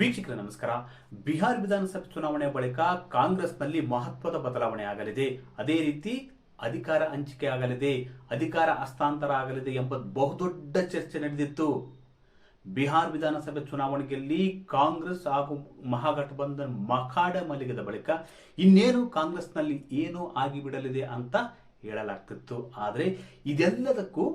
ವೀಕ್ಷಕರೇ ನಮಸ್ಕಾರ. ಬಿಹಾರ ವಿಧಾನಸಭೆ ಚುನಾವಣೆ ಬಳಿಕ ಕಾಂಗ್ರೆಸ್ನಲ್ಲಿ ಮಹತ್ವದ ಬದಲಾವಣೆ ಆಗಲಿದೆ. ಅದೇ ರೀತಿ ಅಧಿಕಾರ ಹಂಚಿಕೆ ಆಗಲಿದೆ, ಅಧಿಕಾರ ಹಸ್ತಾಂತರ ಆಗಲಿದೆ ಎಂಬ ಬಹುದೊಡ್ಡ ಚರ್ಚೆ ನಡೆದಿತ್ತು. ಬಿಹಾರ ವಿಧಾನಸಭೆ ಚುನಾವಣೆಯಲ್ಲಿ ಕಾಂಗ್ರೆಸ್ ಹಾಗೂ ಮಹಾಗಠಬಂಧನ್ ಮಖಾಡ ಮಲಗಿದ ಬಳಿಕ ಇನ್ನೇನು ಕಾಂಗ್ರೆಸ್ನಲ್ಲಿ ಏನು ಆಗಿಬಿಡಲಿದೆ ಅಂತ ಹೇಳಲಾಗ್ತಿತ್ತು. ಆದರೆ ಇದೆಲ್ಲದಕ್ಕೂ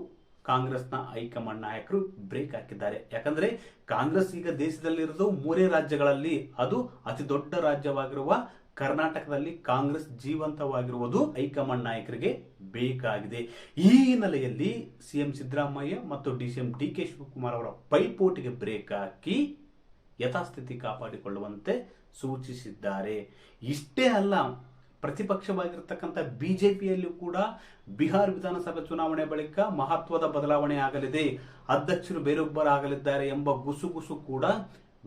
ಕಾಂಗ್ರೆಸ್ನ ಹೈಕಮಾಂಡ್ ನಾಯಕರು ಬ್ರೇಕ್ ಹಾಕಿದ್ದಾರೆ. ಯಾಕಂದ್ರೆ ಕಾಂಗ್ರೆಸ್ ಈಗ ದೇಶದಲ್ಲಿರೋದು ಮೂರೇ ರಾಜ್ಯಗಳಲ್ಲಿ ಅದು ಅತಿ ದೊಡ್ಡ ರಾಜ್ಯವಾಗಿರುವ ಕರ್ನಾಟಕದಲ್ಲಿ ಕಾಂಗ್ರೆಸ್ ಜೀವಂತವಾಗಿರುವುದು ಹೈಕಮಾಂಡ್ ನಾಯಕರಿಗೆ ಬೇಕಾಗಿದೆ. ಈ ಹಿನ್ನೆಲೆಯಲ್ಲಿ ಸಿಎಂ ಸಿದ್ದರಾಮಯ್ಯ ಮತ್ತು ಡಿಸಿಎಂ ಡಿ ಕೆ ಶಿವಕುಮಾರ್ ಅವರ ಪೈಪೋಟಿಗೆ ಬ್ರೇಕ್ ಹಾಕಿ ಯಥಾಸ್ಥಿತಿ ಕಾಪಾಡಿಕೊಳ್ಳುವಂತೆ ಸೂಚಿಸಿದ್ದಾರೆ. ಇಷ್ಟೇ ಅಲ್ಲ ಪ್ರತಿಪಕ್ಷವಾಗಿರ್ತಕ್ಕಂಥ ಬಿಜೆಪಿಯಲ್ಲೂ ಕೂಡ ಬಿಹಾರ್ ವಿಧಾನಸಭೆ ಚುನಾವಣೆ ಬಳಿಕ ಮಹತ್ವದ ಬದಲಾವಣೆ ಆಗಲಿದೆ. ಅಧ್ಯಕ್ಷರು ಬೇರೊಬ್ಬರಾಗಲಿದ್ದಾರೆ ಎಂಬ ಗುಸುಗುಸು ಕೂಡ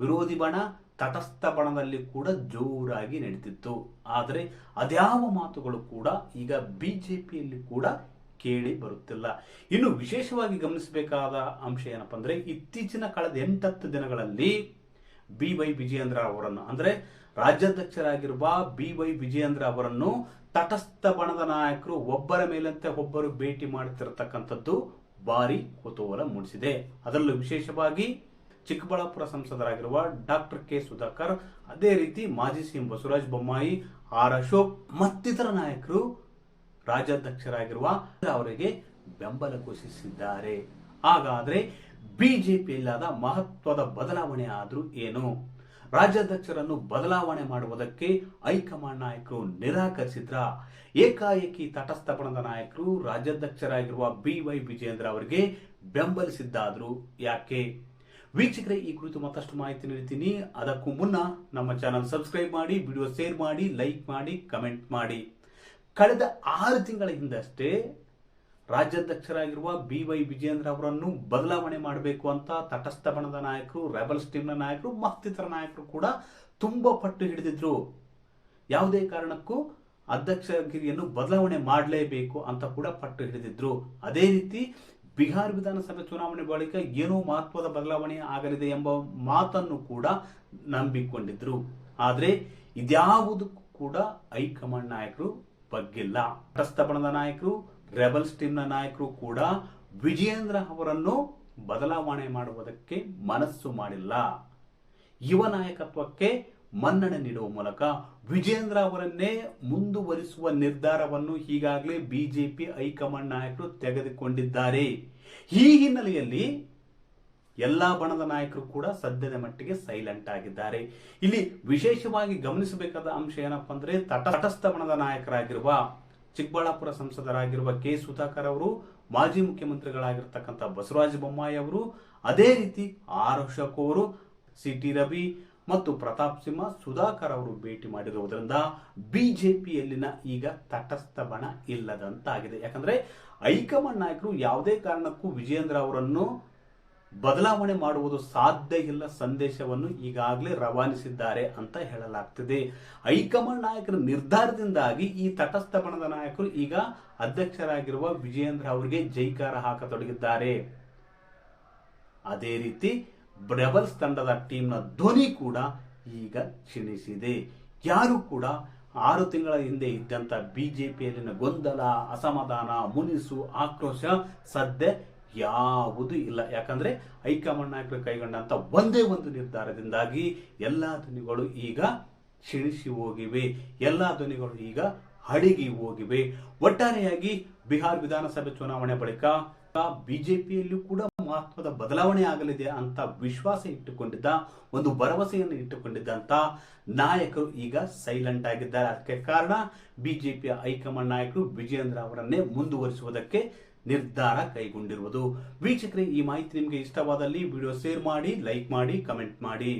ವಿರೋಧಿ ಬಣ, ತಟಸ್ಥ ಬಣದಲ್ಲಿ ಕೂಡ ಜೋರಾಗಿ ನಡೀತಿತ್ತು. ಆದರೆ ಅದ್ಯಾವ ಮಾತುಗಳು ಕೂಡ ಈಗ ಬಿಜೆಪಿಯಲ್ಲಿ ಕೂಡ ಕೇಳಿ ಬರುತ್ತಿಲ್ಲ. ಇನ್ನು ವಿಶೇಷವಾಗಿ ಗಮನಿಸಬೇಕಾದ ಅಂಶ ಏನಪ್ಪ ಅಂದ್ರೆ ಇತ್ತೀಚಿನ ಕಳೆದ ಎಂಟತ್ತು ದಿನಗಳಲ್ಲಿ ಬಿ ವೈ ವಿಜಯೇಂದ್ರ ಅವರನ್ನು. ಅಂದ್ರೆ ರಾಜ್ಯಾಧ್ಯಕ್ಷರಾಗಿರುವ ಬಿ ವೈ ವಿಜಯೇಂದ್ರ ಅವರನ್ನು ತಟಸ್ಥ ಬಣದ ನಾಯಕರು ಒಬ್ಬರ ಮೇಲಂತೆ ಒಬ್ಬರು ಭೇಟಿ ಮಾಡುತ್ತಿರತಕ್ಕಂಥದ್ದು ಭಾರಿ ಕುತೂಹಲ ಮೂಡಿಸಿದೆ. ಅದರಲ್ಲೂ ವಿಶೇಷವಾಗಿ ಚಿಕ್ಕಬಳ್ಳಾಪುರ ಸಂಸದರಾಗಿರುವ ಡಾಕ್ಟರ್ ಕೆ ಸುಧಾಕರ್, ಅದೇ ರೀತಿ ಮಾಜಿ ಸಿಎಂ ಬಸವರಾಜ ಬೊಮ್ಮಾಯಿ, ಆರ್ ಅಶೋಕ್ ಮತ್ತಿತರ ನಾಯಕರು ರಾಜ್ಯಾಧ್ಯಕ್ಷರಾಗಿರುವ ಅವರಿಗೆ ಬೆಂಬಲ ಘೋಷಿಸಿದ್ದಾರೆ. ಹಾಗಾದ್ರೆ ಬಿಜೆಪಿಯಲ್ಲಾದ ಮಹತ್ವದ ಬದಲಾವಣೆ ಆದರೂ ಏನು? ರಾಜ್ಯಾಧ್ಯಕ್ಷರನ್ನು ಬದಲಾವಣೆ ಮಾಡುವುದಕ್ಕೆ ಹೈಕಮಾಂಡ್ ನಾಯಕರು ನಿರಾಕರಿಸಿದ್ರ? ಏಕಾಏಕಿ ತಟಸ್ಥ ಬಣದ ನಾಯಕರು ರಾಜ್ಯಾಧ್ಯಕ್ಷರಾಗಿರುವ ಬಿ ವೈ ವಿಜೇಂದ್ರ ಅವರಿಗೆ ಬೆಂಬಲಿಸಿದ್ದಾದ್ರು ಯಾಕೆ? ವೀಕ್ಷಕರೇ, ಈ ಕುರಿತು ಮತ್ತಷ್ಟು ಮಾಹಿತಿ ನೀಡ್ತೀನಿ. ಅದಕ್ಕೂ ಮುನ್ನ ನಮ್ಮ ಚಾನಲ್ ಸಬ್ಸ್ಕ್ರೈಬ್ ಮಾಡಿ, ವಿಡಿಯೋ ಶೇರ್ ಮಾಡಿ, ಲೈಕ್ ಮಾಡಿ, ಕಮೆಂಟ್ ಮಾಡಿ. ಕಳೆದ ಆರು ತಿಂಗಳ ಹಿಂದಷ್ಟೇ ರಾಜ್ಯಾಧ್ಯಕ್ಷರಾಗಿರುವ ಬಿ ವೈ ವಿಜೇಂದ್ರ ಅವರನ್ನು ಬದಲಾವಣೆ ಮಾಡಬೇಕು ಅಂತ ತಟಸ್ಥ ಬಣದ ನಾಯಕರು, ರೆಬಲ್ಸ್ ಟೀಮ್ನ ನಾಯಕರು, ಮತ್ತಿತರ ನಾಯಕರು ಕೂಡ ತುಂಬ ಪಟ್ಟು ಹಿಡಿದಿದ್ರು. ಯಾವುದೇ ಕಾರಣಕ್ಕೂ ಅಧ್ಯಕ್ಷಗಿರಿಯನ್ನು ಬದಲಾವಣೆ ಮಾಡಲೇಬೇಕು ಅಂತ ಕೂಡ ಪಟ್ಟು ಹಿಡಿದಿದ್ರು. ಅದೇ ರೀತಿ ಬಿಹಾರ್ ವಿಧಾನಸಭೆ ಚುನಾವಣೆ ಬಳಿಕ ಏನೋ ಮಹತ್ವದ ಬದಲಾವಣೆ ಆಗಲಿದೆ ಎಂಬ ಮಾತನ್ನು ಕೂಡ ನಂಬಿಕೊಂಡಿದ್ರು. ಆದರೆ ಇದ್ಯಾವುದಕ್ಕೂ ಕೂಡ ಹೈಕಮಾಂಡ್ ನಾಯಕರು ಬಗ್ಗಿಲ್ಲ. ಪ್ರಸ್ತಾಪಣದ ನಾಯಕರು ರೆಬಲ್ಸ್ ಟೀಮ್ನ ನಾಯಕರು ಕೂಡ ವಿಜಯೇಂದ್ರ ಅವರನ್ನು ಬದಲಾವಣೆ ಮಾಡುವುದಕ್ಕೆ ಮನಸ್ಸು ಮಾಡಿಲ್ಲ. ಯುವ ನಾಯಕತ್ವಕ್ಕೆ ಮನ್ನಣೆ ನೀಡುವ ಮೂಲಕ ವಿಜಯೇಂದ್ರ ಅವರನ್ನೇ ಮುಂದುವರಿಸುವ ನಿರ್ಧಾರವನ್ನು ಈಗಾಗಲೇ ಬಿಜೆಪಿ ಹೈಕಮಾಂಡ್ ನಾಯಕರು ತೆಗೆದುಕೊಂಡಿದ್ದಾರೆ. ಈ ಹಿನ್ನೆಲೆಯಲ್ಲಿ ಎಲ್ಲಾ ಬಣದ ನಾಯಕರು ಕೂಡ ಸದ್ಯದ ಮಟ್ಟಿಗೆ ಸೈಲೆಂಟ್ ಆಗಿದ್ದಾರೆ. ಇಲ್ಲಿ ವಿಶೇಷವಾಗಿ ಗಮನಿಸಬೇಕಾದ ಅಂಶ ಏನಪ್ಪಾ ಅಂದ್ರೆ ತಟಸ್ಥ ಬಣದ ನಾಯಕರಾಗಿರುವ ಚಿಕ್ಕಬಳ್ಳಾಪುರ ಸಂಸದರಾಗಿರುವ ಕೆ ಸುಧಾಕರ್ ಅವರು, ಮಾಜಿ ಮುಖ್ಯಮಂತ್ರಿಗಳಾಗಿರ್ತಕ್ಕಂಥ ಬಸವರಾಜ ಬೊಮ್ಮಾಯಿ ಅವರು, ಅದೇ ರೀತಿ ಆರ್ ಅವರು, ಸಿ ಟಿ ರವಿ ಮತ್ತು ಪ್ರತಾಪ್ ಸಿಂಹ, ಸುಧಾಕರ್ ಅವರು ಭೇಟಿ ಮಾಡಿರುವುದರಿಂದ ಬಿಜೆಪಿಯಲ್ಲಿನ ಈಗ ತಟಸ್ಥ ಬಣ ಇಲ್ಲದಂತಾಗಿದೆ. ಯಾಕಂದ್ರೆ ಹೈಕಮಾಂಡ್ ನಾಯಕರು ಯಾವುದೇ ಕಾರಣಕ್ಕೂ ವಿಜೇಂದ್ರ ಅವರನ್ನು ಬದಲಾವಣೆ ಮಾಡುವುದು ಸಾಧ್ಯ ಇಲ್ಲ ಸಂದೇಶವನ್ನು ಈಗಾಗಲೇ ರವಾನಿಸಿದ್ದಾರೆ ಅಂತ ಹೇಳಲಾಗ್ತಿದೆ. ಹೈಕಮಾಂಡ್ ನಾಯಕರ ನಿರ್ಧಾರದಿಂದಾಗಿ ಈ ತಟಸ್ಥ ಬಣದ ನಾಯಕರು ಈಗ ಅಧ್ಯಕ್ಷರಾಗಿರುವ ವಿಜಯೇಂದ್ರ ಅವರಿಗೆ ಜೈಕಾರ ಹಾಕತೊಡಗಿದ್ದಾರೆ. ಅದೇ ರೀತಿ ಬ್ರಬಲ್ಸ್ ತಂಡದ ಟೀಮ್ನ ಧ್ವನಿ ಕೂಡ ಈಗ ಕ್ಷೀಣಿಸಿದೆ. ಯಾರು ಕೂಡ ಆರು ತಿಂಗಳ ಹಿಂದೆ ಇದ್ದಂತ ಬಿಜೆಪಿಯಲ್ಲಿನ ಗೊಂದಲ, ಅಸಮಾಧಾನ, ಮುನಿಸು, ಆಕ್ರೋಶ ಸದ್ಯ ಯಾವುದೂ ಇಲ್ಲ. ಯಾಕಂದ್ರೆ ಹೈಕಮಾಂಡ್ ನಾಯಕರು ಕೈಗೊಂಡಂಥ ಒಂದೇ ಒಂದು ನಿರ್ಧಾರದಿಂದಾಗಿ ಎಲ್ಲ ಧ್ವನಿಗಳು ಈಗ ಕ್ಷೀಣಿಸಿ ಹೋಗಿವೆ. ಎಲ್ಲ ಧ್ವನಿಗಳು ಈಗ ಹಡಿಗಿ ಹೋಗಿವೆ. ಒಟ್ಟಾರೆಯಾಗಿ ಬಿಹಾರ್ ವಿಧಾನಸಭೆ ಚುನಾವಣೆ ಬಳಿಕ ಬಿಜೆಪಿಯಲ್ಲೂ ಕೂಡ ಮಹತ್ವದ ಬದಲಾವಣೆ ಆಗಲಿದೆ ಅಂತ ವಿಶ್ವಾಸ ಇಟ್ಟುಕೊಂಡಿದ್ದ, ಒಂದು ಭರವಸೆಯನ್ನು ಇಟ್ಟುಕೊಂಡಿದ್ದಂತ ನಾಯಕರು ಈಗ ಸೈಲೆಂಟ್ ಆಗಿದ್ದಾರೆ. ಅದಕ್ಕೆ ಕಾರಣ ಬಿಜೆಪಿಯ ಹೈಕಮಾಂಡ್ ನಾಯಕರು ವಿಜಯೇಂದ್ರ ಅವರನ್ನೇ ಮುಂದುವರಿಸುವುದಕ್ಕೆ ನಿರ್ಧಾರ ಕೈಗೊಂಡಿರುವುದು. ವೀಕ್ಷಕರೇ ಈ ಮಾಹಿತಿ ನಿಮಗೆ ಇಷ್ಟವಾದಲ್ಲಿ ವಿಡಿಯೋ ಶೇರ್ ಮಾಡಿ ಲೈಕ್ ಮಾಡಿ ಕಮೆಂಟ್ ಮಾಡಿ.